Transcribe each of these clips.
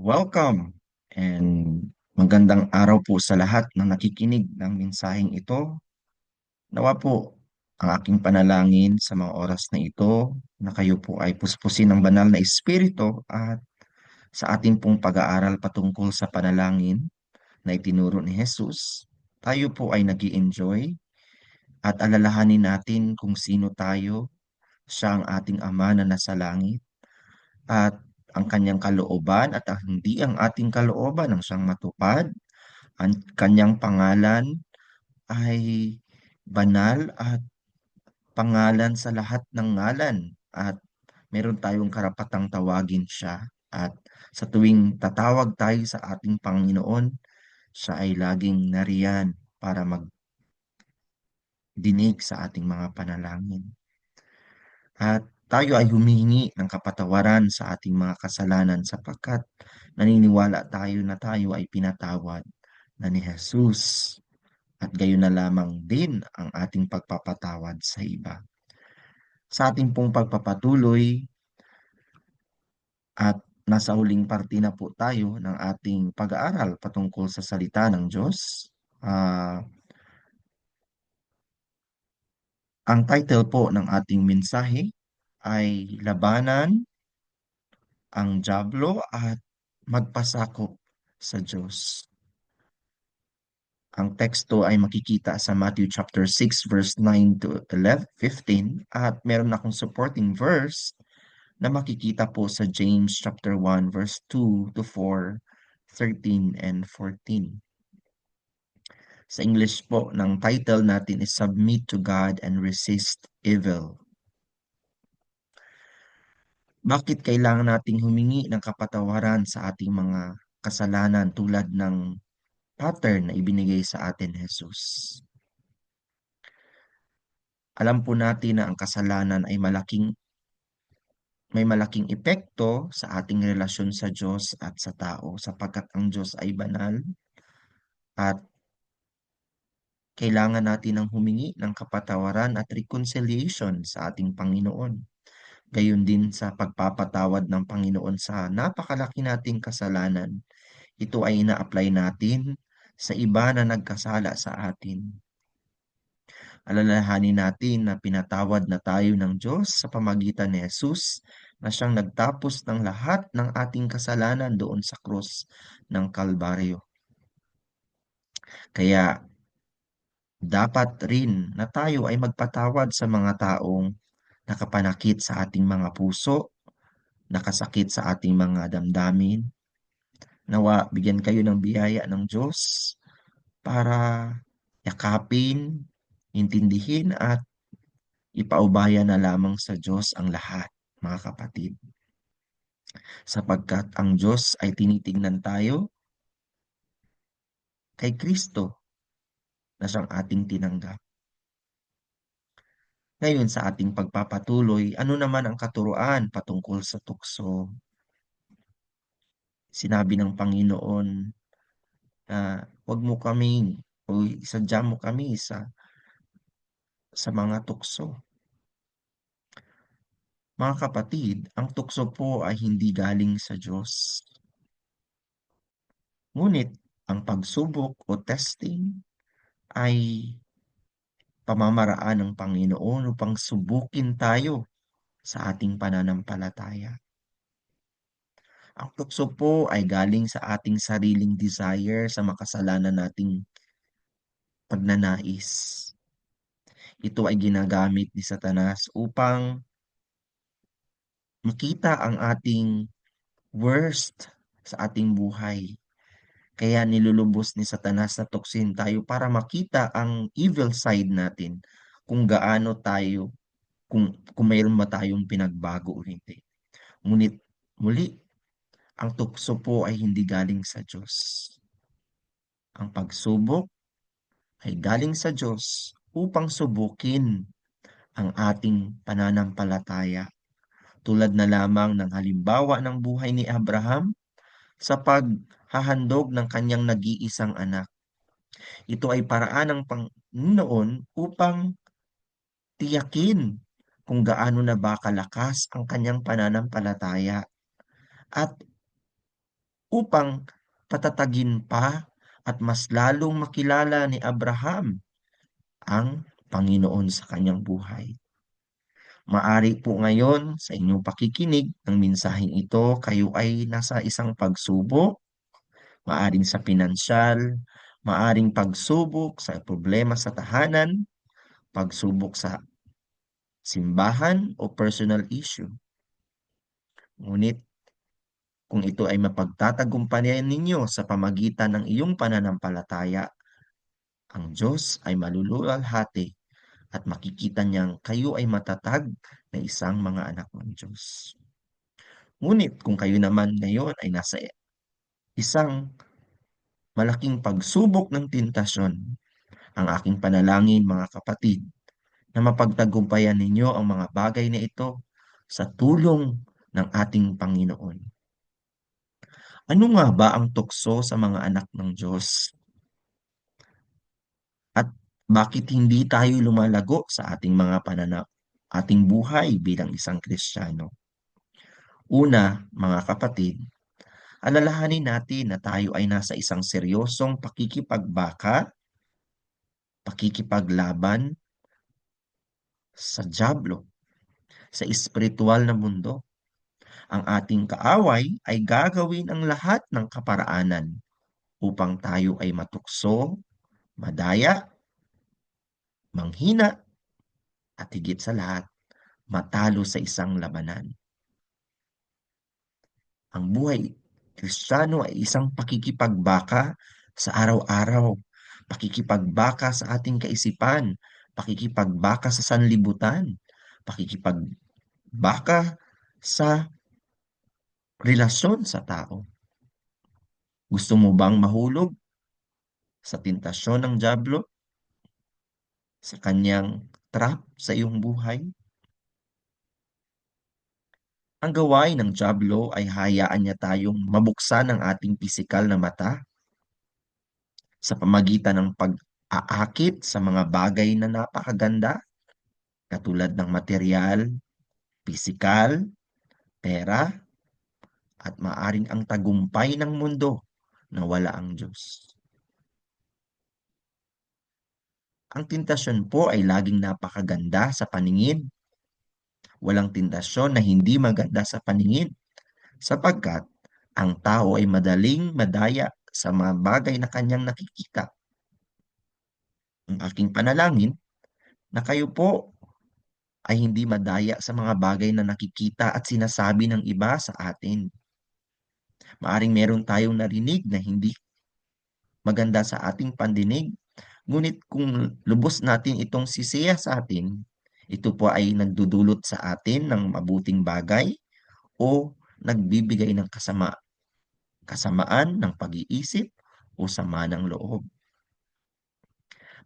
Welcome and magandang araw po sa lahat na nakikinig ng mensaheng ito. Nawa po ang aking panalangin sa mga oras na ito na kayo po ay puspusin ng banal na espiritu at sa ating pong pag-aaral patungkol sa panalangin na itinuro ni Jesus, tayo po ay nag enjoy at alalahanin natin kung sino tayo, siya ang ating Ama na nasa langit at ang kanyang kalooban at hindi ang ating kalooban ang siyang matupad. Ang kanyang pangalan ay banal at pangalan sa lahat ng ngalan at meron tayong karapatang tawagin siya at sa tuwing tatawag tayo sa ating Panginoon, siya ay laging nariyan para magdinig sa ating mga panalangin. At tayo ay humihingi ng kapatawaran sa ating mga kasalanan sapagkat naniniwala tayo na tayo ay pinatawad na ni Jesus at gayon na lamang din ang ating pagpapatawad sa iba. Sa ating pong pagpapatuloy at nasa huling parte na po tayo ng ating pag-aaral patungkol sa salita ng Diyos. Uh, ang title po ng ating mensahe ay labanan ang Diablo at magpasakop sa Diyos. Ang teksto ay makikita sa Matthew chapter 6 verse 9 to 11, 15 at meron akong supporting verse na makikita po sa James chapter 1 verse 2 to 4, 13 and 14. Sa English po, ng title natin is Submit to God and Resist Evil. Bakit kailangan nating humingi ng kapatawaran sa ating mga kasalanan tulad ng pattern na ibinigay sa atin Jesus? Alam po natin na ang kasalanan ay malaking may malaking epekto sa ating relasyon sa Diyos at sa tao sapagkat ang Diyos ay banal at kailangan natin ng humingi ng kapatawaran at reconciliation sa ating Panginoon. Gayon din sa pagpapatawad ng Panginoon sa napakalaki nating kasalanan. Ito ay ina-apply natin sa iba na nagkasala sa atin. Alalahanin natin na pinatawad na tayo ng Diyos sa pamagitan ni Jesus na siyang nagtapos ng lahat ng ating kasalanan doon sa krus ng Kalbaryo. Kaya dapat rin na tayo ay magpatawad sa mga taong nakapanakit sa ating mga puso, nakasakit sa ating mga damdamin. Nawa, bigyan kayo ng biyaya ng Diyos para yakapin, intindihin at ipaubaya na lamang sa Diyos ang lahat, mga kapatid. Sapagkat ang Diyos ay tinitingnan tayo kay Kristo na siyang ating tinanggap. Ngayon sa ating pagpapatuloy, ano naman ang katuruan patungkol sa tukso? Sinabi ng Panginoon na huwag mo kami o isadya mo kami sa sa mga tukso. Mga kapatid, ang tukso po ay hindi galing sa Diyos. Ngunit ang pagsubok o testing ay pamamaraan ng Panginoon upang subukin tayo sa ating pananampalataya. Ang tukso po ay galing sa ating sariling desire sa makasalanan nating pagnanais. Ito ay ginagamit ni Satanas upang makita ang ating worst sa ating buhay kaya nilulubos ni Satanas na tuksin tayo para makita ang evil side natin kung gaano tayo, kung, kung mayroon ba tayong pinagbago o hindi. Ngunit muli, ang tukso po ay hindi galing sa Diyos. Ang pagsubok ay galing sa Diyos upang subukin ang ating pananampalataya. Tulad na lamang ng halimbawa ng buhay ni Abraham sa paghahandog ng kanyang nag-iisang anak. Ito ay paraan ng Panginoon upang tiyakin kung gaano na ba kalakas ang kanyang pananampalataya at upang patatagin pa at mas lalong makilala ni Abraham ang Panginoon sa kanyang buhay. Maari po ngayon sa inyong pakikinig ng mensaheng ito, kayo ay nasa isang pagsubok, maaring sa pinansyal, maaring pagsubok sa problema sa tahanan, pagsubok sa simbahan o personal issue. Ngunit kung ito ay mapagtatagumpayan ninyo sa pamagitan ng iyong pananampalataya, ang Diyos ay maluluwalhati at makikita niyang kayo ay matatag na isang mga anak ng Diyos. Ngunit kung kayo naman ngayon ay nasa isang malaking pagsubok ng tentasyon, ang aking panalangin mga kapatid, na mapagtagumpayan ninyo ang mga bagay na ito sa tulong ng ating Panginoon. Ano nga ba ang tukso sa mga anak ng Diyos? At bakit hindi tayo lumalago sa ating mga pananaw, ating buhay bilang isang Kristiyano? Una, mga kapatid, alalahanin natin na tayo ay nasa isang seryosong pakikipagbaka, pakikipaglaban sa Diablo, sa espiritual na mundo ang ating kaaway ay gagawin ang lahat ng kaparaanan upang tayo ay matukso, madaya, manghina, at higit sa lahat, matalo sa isang labanan. Ang buhay Kristiyano ay isang pakikipagbaka sa araw-araw, pakikipagbaka sa ating kaisipan, pakikipagbaka sa sanlibutan, pakikipagbaka sa relasyon sa tao. Gusto mo bang mahulog sa tentasyon ng Diablo? Sa kanyang trap sa iyong buhay? Ang gawain ng Diablo ay hayaan niya tayong mabuksan ang ating pisikal na mata sa pamagitan ng pag-aakit sa mga bagay na napakaganda katulad ng material, pisikal, pera, at maaring ang tagumpay ng mundo na wala ang Diyos. Ang tentasyon po ay laging napakaganda sa paningin. Walang tentasyon na hindi maganda sa paningin sapagkat ang tao ay madaling madaya sa mga bagay na kanyang nakikita. Ang aking panalangin na kayo po ay hindi madaya sa mga bagay na nakikita at sinasabi ng iba sa atin. Maaring meron tayong narinig na hindi maganda sa ating pandinig. Ngunit kung lubos natin itong sisiya sa atin, ito po ay nagdudulot sa atin ng mabuting bagay o nagbibigay ng kasama, kasamaan ng pag-iisip o sama ng loob.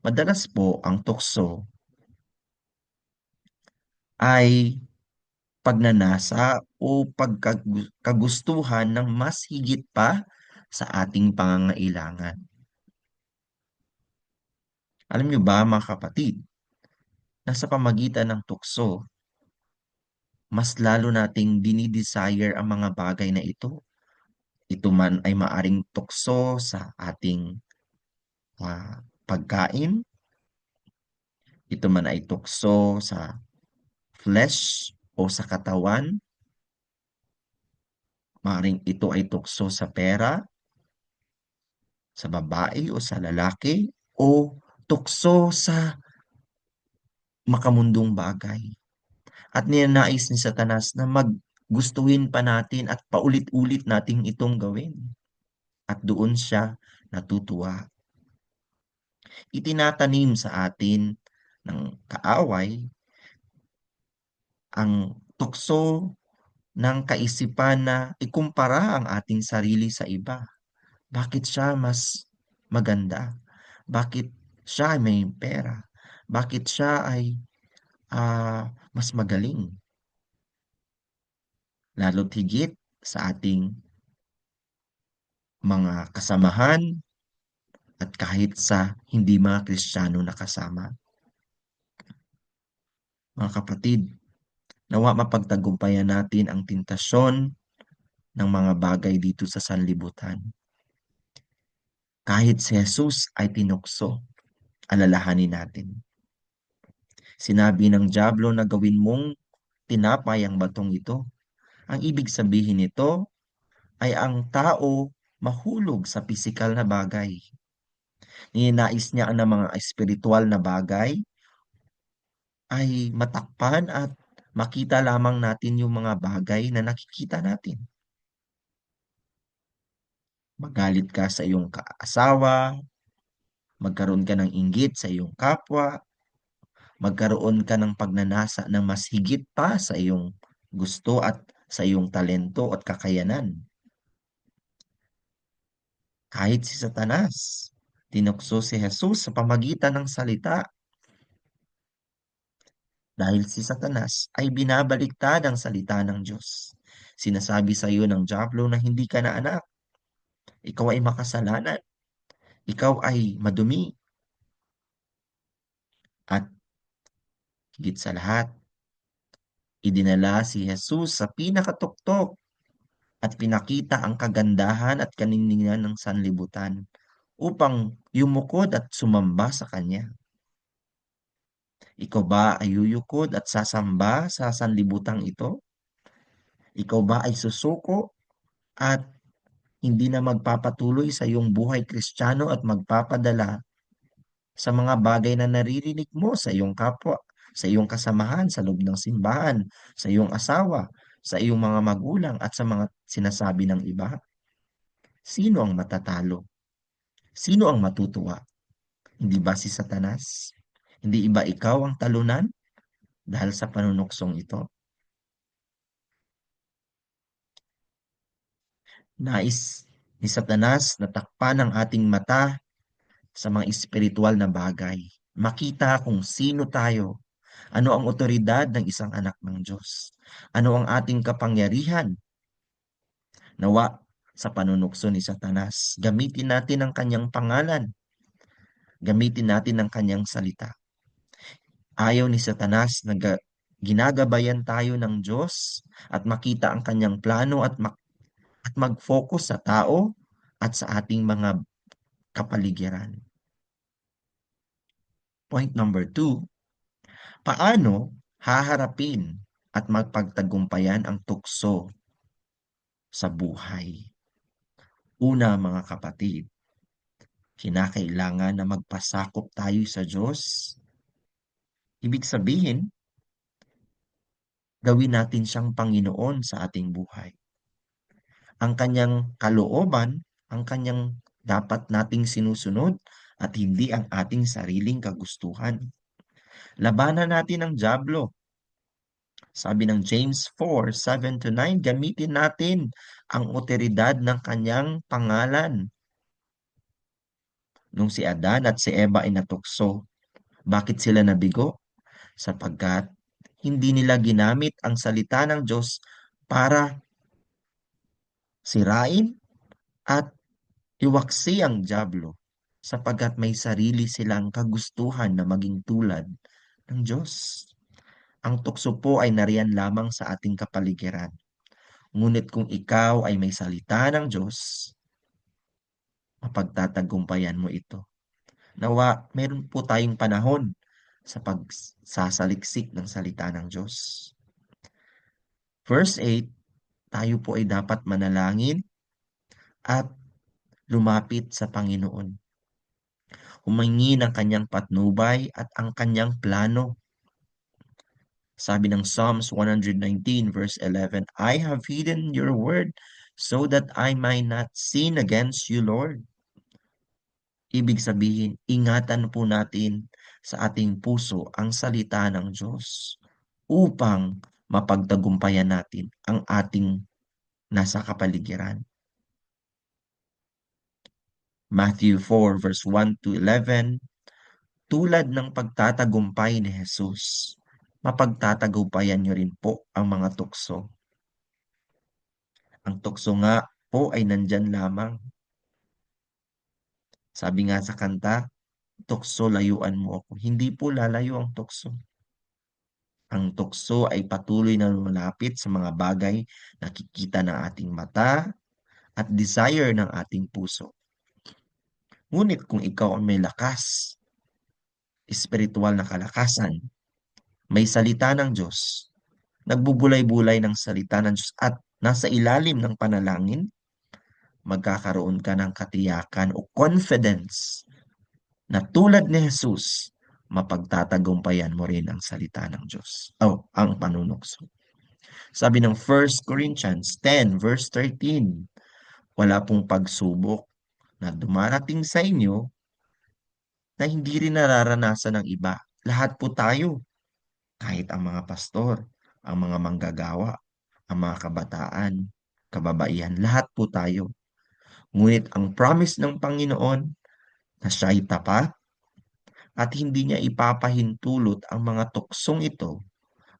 Madalas po ang tukso ay pagnanasa o pagkagustuhan ng mas higit pa sa ating pangangailangan. Alam niyo ba mga kapatid, na sa pamagitan ng tukso, mas lalo nating dinidesire ang mga bagay na ito. Ito man ay maaring tukso sa ating uh, pagkain, ito man ay tukso sa flesh o sa katawan. Maring ito ay tukso sa pera, sa babae o sa lalaki, o tukso sa makamundong bagay. At ninanais ni Satanas na maggustuhin pa natin at paulit-ulit nating itong gawin. At doon siya natutuwa. Itinatanim sa atin ng kaaway ang tukso ng kaisipan na ikumpara ang ating sarili sa iba. Bakit siya mas maganda? Bakit siya ay may pera? Bakit siya ay uh, mas magaling? Lalo't higit sa ating mga kasamahan at kahit sa hindi mga Kristiyano na kasama. Mga kapatid, Nawa mapagtagumpayan natin ang tentasyon ng mga bagay dito sa sanlibutan. Kahit si Jesus ay tinukso, alalahanin natin. Sinabi ng Diablo na gawin mong tinapay ang batong ito. Ang ibig sabihin nito ay ang tao mahulog sa pisikal na bagay. Ninais niya ang mga espiritual na bagay ay matakpan at makita lamang natin yung mga bagay na nakikita natin. Magalit ka sa iyong kaasawa, magkaroon ka ng inggit sa iyong kapwa, magkaroon ka ng pagnanasa ng mas higit pa sa iyong gusto at sa iyong talento at kakayanan. Kahit si Satanas, tinukso si Jesus sa pamagitan ng salita dahil si Satanas ay binabaliktad ang salita ng Diyos. Sinasabi sa iyo ng Diablo na hindi ka na anak. Ikaw ay makasalanan. Ikaw ay madumi. At higit sa lahat, idinala si Jesus sa pinakatuktok at pinakita ang kagandahan at kaninginan ng sanlibutan upang yumukod at sumamba sa Kanya. Ikaw ba ay yuyukod at sasamba sa sanlibutang ito? Ikaw ba ay susuko at hindi na magpapatuloy sa iyong buhay kristyano at magpapadala sa mga bagay na naririnig mo sa iyong kapwa, sa iyong kasamahan sa loob ng simbahan, sa iyong asawa, sa iyong mga magulang at sa mga sinasabi ng iba? Sino ang matatalo? Sino ang matutuwa? Hindi ba si Satanas? Hindi iba ikaw ang talunan dahil sa panunuksong ito? Nais ni Satanas na takpan ang ating mata sa mga espiritual na bagay. Makita kung sino tayo, ano ang otoridad ng isang anak ng Diyos, ano ang ating kapangyarihan. Nawa sa panunukso ni Satanas, gamitin natin ang kanyang pangalan, gamitin natin ang kanyang salita Ayaw ni Satanas na ginagabayan tayo ng Diyos at makita ang kanyang plano at, mag- at mag-focus sa tao at sa ating mga kapaligiran. Point number two, paano haharapin at magpagtagumpayan ang tukso sa buhay? Una mga kapatid, kinakailangan na magpasakop tayo sa Diyos Ibig sabihin, gawin natin siyang Panginoon sa ating buhay. Ang kanyang kalooban, ang kanyang dapat nating sinusunod at hindi ang ating sariling kagustuhan. Labanan natin ang Diablo. Sabi ng James 4, 7 to 9, gamitin natin ang otoridad ng kanyang pangalan. Nung si Adan at si Eva ay natukso, bakit sila nabigo? sapagkat hindi nila ginamit ang salita ng Diyos para sirain at iwaksi ang Diablo sapagkat may sarili silang kagustuhan na maging tulad ng Diyos. Ang tukso po ay nariyan lamang sa ating kapaligiran. Ngunit kung ikaw ay may salita ng Diyos, mapagtatagumpayan mo ito. Nawa, meron po tayong panahon sa pagsasaliksik ng salita ng Diyos. Verse 8, tayo po ay dapat manalangin at lumapit sa Panginoon. Humingi ng kanyang patnubay at ang kanyang plano. Sabi ng Psalms 119 verse 11, I have hidden your word so that I might not sin against you, Lord. Ibig sabihin, ingatan po natin sa ating puso ang salita ng Diyos upang mapagtagumpayan natin ang ating nasa kapaligiran. Matthew 4 verse 1 to 11 Tulad ng pagtatagumpay ni Jesus, mapagtatagumpayan niyo rin po ang mga tukso. Ang tukso nga po ay nandyan lamang. Sabi nga sa kanta, tukso layuan mo ako. Hindi po lalayo ang tukso. Ang tukso ay patuloy na lumalapit sa mga bagay na nakikita ng ating mata at desire ng ating puso. Ngunit kung ikaw ay may lakas, espiritual na kalakasan, may salita ng Diyos, nagbubulay-bulay ng salita ng Diyos at nasa ilalim ng panalangin, magkakaroon ka ng katiyakan o confidence na tulad ni Jesus, mapagtatagumpayan mo rin ang salita ng Diyos oh, ang panunokso. Sabi ng 1 Corinthians 10 verse 13, wala pong pagsubok na dumarating sa inyo na hindi rin nararanasan ng iba. Lahat po tayo, kahit ang mga pastor, ang mga manggagawa, ang mga kabataan, kababaihan, lahat po tayo. Ngunit ang promise ng Panginoon na siya ay tapat at hindi niya ipapahintulot ang mga tuksong ito,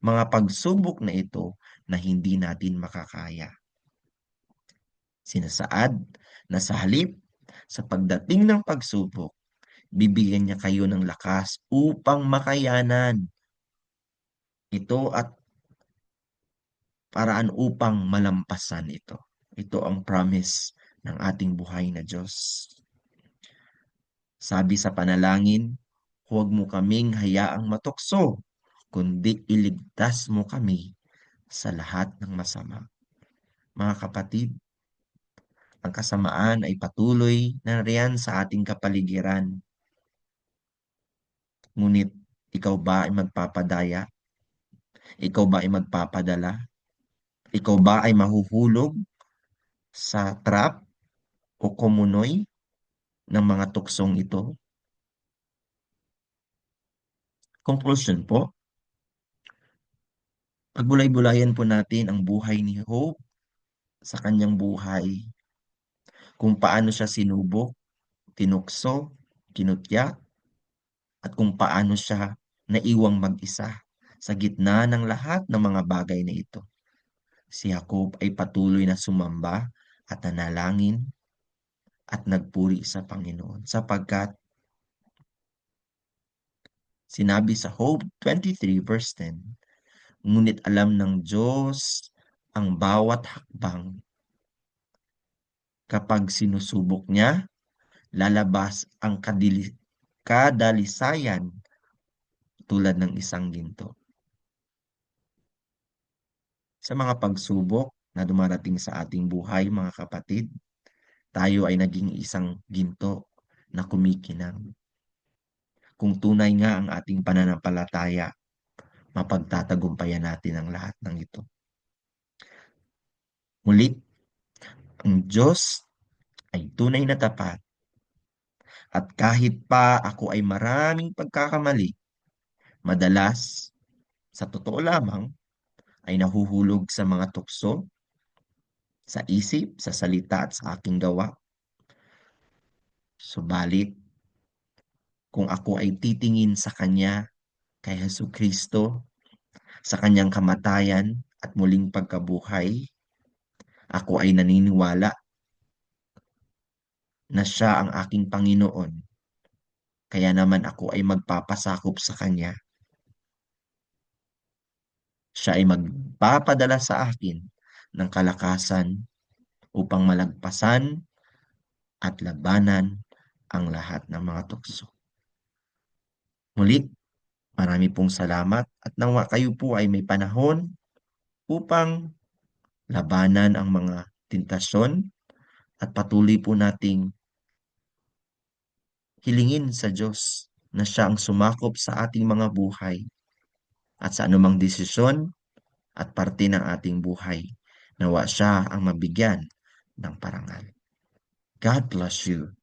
mga pagsubok na ito na hindi natin makakaya. Sinasaad na sa halip sa pagdating ng pagsubok, bibigyan niya kayo ng lakas upang makayanan ito at paraan upang malampasan ito. Ito ang promise ng ating buhay na Diyos. Sabi sa panalangin, huwag mo kaming hayaang matukso, kundi iligtas mo kami sa lahat ng masama. Mga kapatid, ang kasamaan ay patuloy na riyan sa ating kapaligiran Ngunit ikaw ba ay magpapadaya? Ikaw ba ay magpapadala? Ikaw ba ay mahuhulog sa trap o kumunoy ng mga tuksong ito? Conclusion po, pagbulay-bulayan po natin ang buhay ni Hope sa kanyang buhay, kung paano siya sinubok, tinukso, kinutya, at kung paano siya naiwang mag-isa sa gitna ng lahat ng mga bagay na ito. Si Jacob ay patuloy na sumamba at nanalangin at nagpuri sa Panginoon sapagkat sinabi sa Hope 23 verse 10, Ngunit alam ng Diyos ang bawat hakbang. Kapag sinusubok niya, lalabas ang kadili kadalisayan tulad ng isang ginto. Sa mga pagsubok na dumarating sa ating buhay, mga kapatid, tayo ay naging isang ginto na kumikinang. Kung tunay nga ang ating pananampalataya, mapagtatagumpayan natin ang lahat ng ito. Muli, ang Diyos ay tunay na tapat at kahit pa ako ay maraming pagkakamali, madalas, sa totoo lamang, ay nahuhulog sa mga tukso, sa isip, sa salita at sa aking gawa. Subalit, kung ako ay titingin sa Kanya, kay Heso Kristo, sa Kanyang kamatayan at muling pagkabuhay, ako ay naniniwala na siya ang aking Panginoon. Kaya naman ako ay magpapasakop sa Kanya. Siya ay magpapadala sa akin ng kalakasan upang malagpasan at labanan ang lahat ng mga tukso. Muli, marami pong salamat at nawa kayo po ay may panahon upang labanan ang mga tentasyon at patuloy po nating hilingin sa Diyos na siya ang sumakop sa ating mga buhay at sa anumang desisyon at parte ng ating buhay. Nawa siya ang mabigyan ng parangal. God bless you.